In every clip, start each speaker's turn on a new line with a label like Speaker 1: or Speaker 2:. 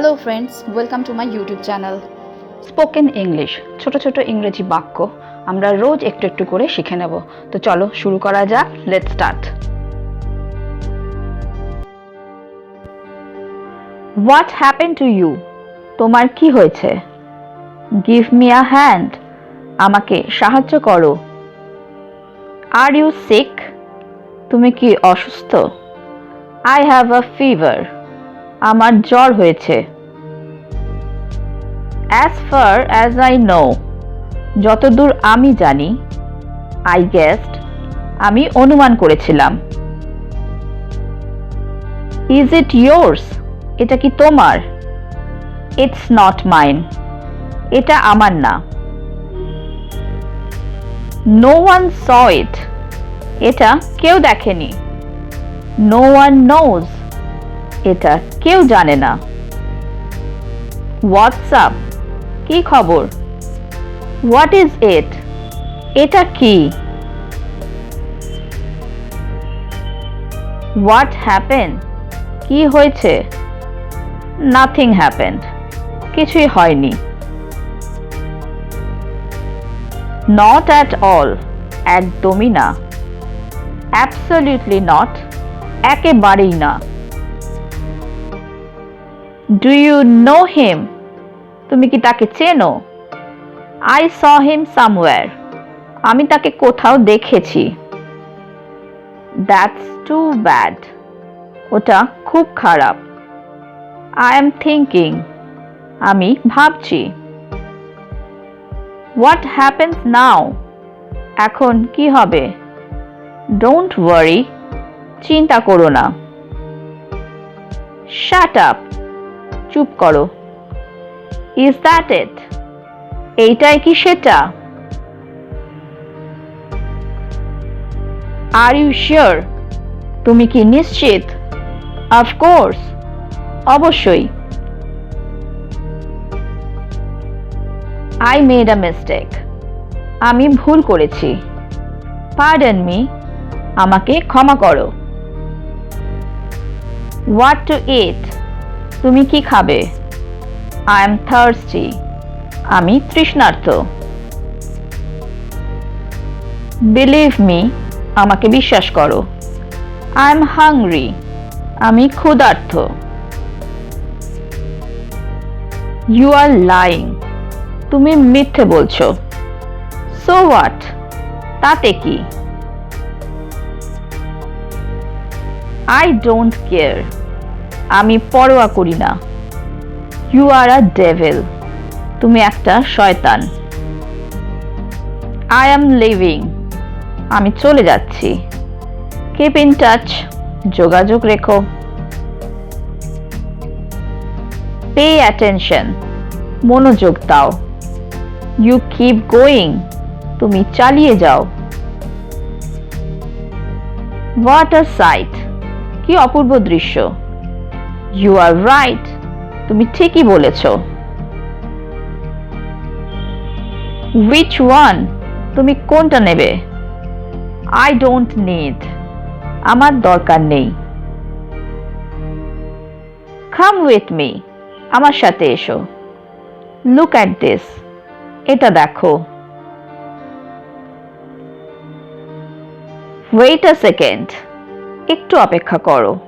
Speaker 1: Hello friends welcome to my YouTube channel
Speaker 2: spoken English ছোট ছোট ইংরেজি বাক্য। আমরা রোজ একটু একটু করে শিখে নেব। তো চলো, শুরু করা যাক। Let start what happen to you তোমার কি হয়েছে? গিভ মি আ হ্যান্ড আমাকে সাহায্য করো। আর ইউ সিক তুমি কি অসুস্থ? আই হ্যাভ আ ফিভার আমার জ্বর হয়েছে। As far as I know যতদূর আমি জানি আই গেস্ট আমি অনুমান করেছিলাম। ইজ ইট ইয়োর্স এটা কি তোমার? ইটস নট মাইন এটা আমার না। নো ওয়ান স ইট এটা কেউ দেখেনি। নো ওয়ান নোজ এটা কেউ জানে না। হোয়াটসঅ্যাপ, কি খবর? What is it? এটা কি? What happen? কি হয়েছে? Nothing happened. কিছুই হয়নি। নট অ্যাট অল, একদমই না। অ্যাবসলিউটলি নট, একেবারেই না। ডু ইউ নো হিম তুমি কি তাকে চেনো? আই স হিম সামওয়্যার আমি তাকে কোথাও দেখেছি। দ্যাটস টু ব্যাড ওটা খুব খারাপ। আই এম থিঙ্কিং আমি ভাবছি। হোয়াট হ্যাপেন্স নাও এখন কি হবে? ডোন্ট ওয়ারি চিন্তা করো না। শাট আপ চুপ করো। ইজ দ্যাট ইট এইটাই কি সেটা? আর ইউ শিওর তুমি কি নিশ্চিত? অফকোর্স অবশ্যই। আই মেড আ মিস্টেক আমি ভুল করেছি। পার্ডন মি আমাকে ক্ষমা করো। হোয়াট টু ইট তুমি কি খাবে? আই এম থার্সটি আমি তৃষ্ণার্থ বিলিভ মি আমাকে বিশ্বাস করো। আই এম হাংরি আমি ক্ষুধার্থ ইউ আর লাইং তুমি মিথ্যে বলছো। সো হোয়াট তাতে কি? আই ডোন্ট কেয়ার আমি পরোয়া করি না। ইউ আর আ ডেভেল তুমি একটা শয়তান। আই অ্যাম লিভিং আমি চলে যাচ্ছি। কিপ ইন টাচ যোগাযোগ রেখো। পে অ্যাটেনশন মনোযোগ দাও। ইউ কিপ গোয়িং তুমি চালিয়ে যাও। হোয়াট আ সাইট কি অপূর্ব দৃশ্য। ইউ আর রাইট তুমি ঠিকই বলেছ। উইচ ওয়ান তুমি কোনটা নেবে? আই ডোন্ট নিড আমার দরকার নেই। কাম উইথ মি আমার সাথে এসো। লুক অ্যাট দিস এটা দেখো। ওয়েট আ সেকেন্ড একটু অপেক্ষা করো।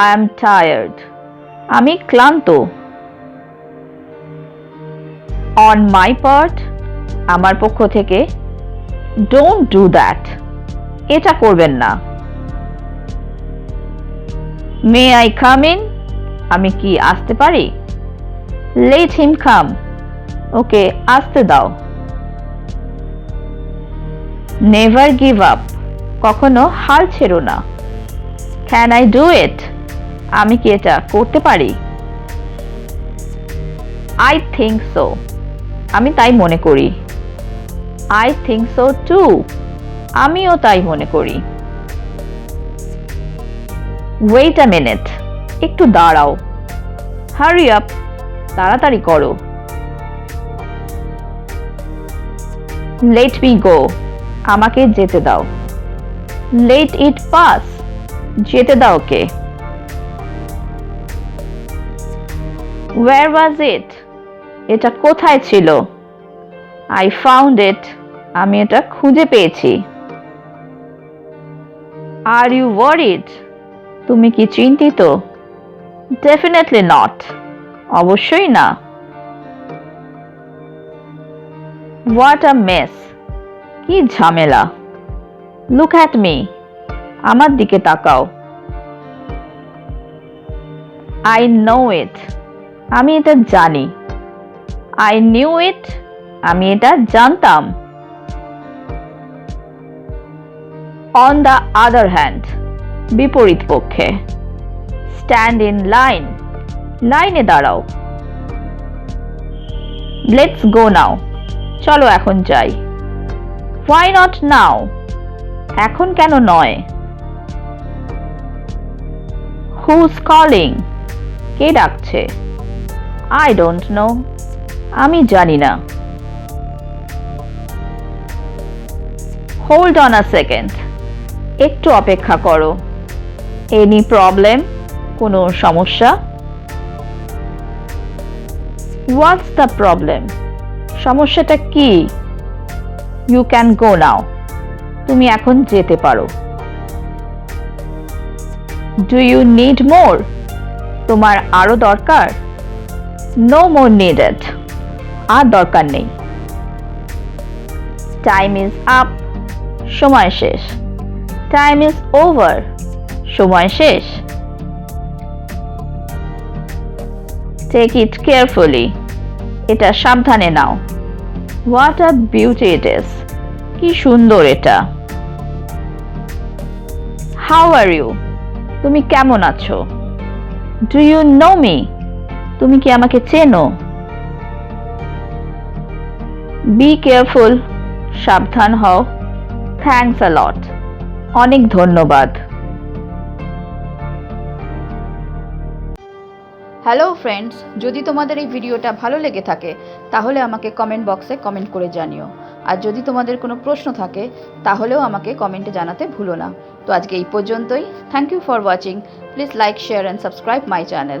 Speaker 2: আই এম টায়ার্ড আমি ক্লান্ত। অন মাই পার্ট আমার পক্ষ থেকে ডোন্ট ডু দ্যাট এটা করবেন না। মে আই কাম ইন আমি কি আসতে পারি? লেট হিম কাম ওকে, আসতে দাও। নেভার গিভ আপ কখনো হাল ছেড়ো না। ক্যান আই ডু ইট আমি কি এটা করতে পারি? আই থিঙ্ক সো আমি তাই মনে করি। আই থিঙ্ক সো টু আমিও তাই মনে করি। ওয়েট আ মিনিট একটু দাঁড়াও। হারি আপ তাড়াতাড়ি করো। লেট মি গো আমাকে যেতে দাও। লেট ইট পাস যেতে দাও কে ওয়ার ওয়াজ ইট এটা কোথায় ছিল? আই ফাউন্ড ইট আমি এটা খুঁজে পেয়েছি। আর ইউ ওয়ারিড তুমি কি চিন্তিত? ডেফিনেটলি নট অবশ্যই না। হোয়াট আ মেস কি ঝামেলা। লুক অ্যাট মি আমার দিকে তাকাও। আই নো ইট আমি এটা জানি। আই নিউ ইট আমি এটা জানতাম। অন দ্য আদার হ্যান্ড বিপরীত পক্ষে। স্ট্যান্ড ইন লাইন লাইনে দাঁড়াও। লেটস গো নাও চলো এখন যাই। হোয়াই নট নাও এখন কেন নয়? হুজ কলিং কে ডাকছে? আই ডোন্ট নো আমি জানি না। হোল্ড অন আ সেকেন্ড একটু অপেক্ষা করো। এনি প্রবলেম কোনো সমস্যা? হোয়াটস দ্য প্রবলেম সমস্যাটা কি? ইউ ক্যান গো নাও তুমি এখন যেতে পারো। ডু ইউ নিড মোর তোমার আরও দরকার? নো মোর নিডেড আর দরকার নেই। টাইম ইজ আপ সময় শেষ। টাইম ইজ ওভার সময় শেষ। টেক ইট কেয়ারফুলি এটা সাবধানে নাও। হোয়াট আ বিউটি ইট ইস কি সুন্দর এটা। হাউ আর ইউ তুমি কেমন আছো? ডু ইউ নো মি তুমি কি আমাকে চেনো? বি কেয়ারফুল সাবধান হও। থ্যাংকস আ লট অনেক ধন্যবাদ।
Speaker 1: হ্যালো ফ্রেন্ডস যদি তোমাদের এই ভিডিওটা ভালো লেগে থাকে, তাহলে আমাকে কমেন্ট বক্সে কমেন্ট করে জানিও। আর যদি তোমাদের কোনো প্রশ্ন থাকে, তাহলেও আমাকে কমেন্টে জানাতে ভুলো না। তো আজকে এই পর্যন্তই। Thank you for watching please like share and subscribe my channel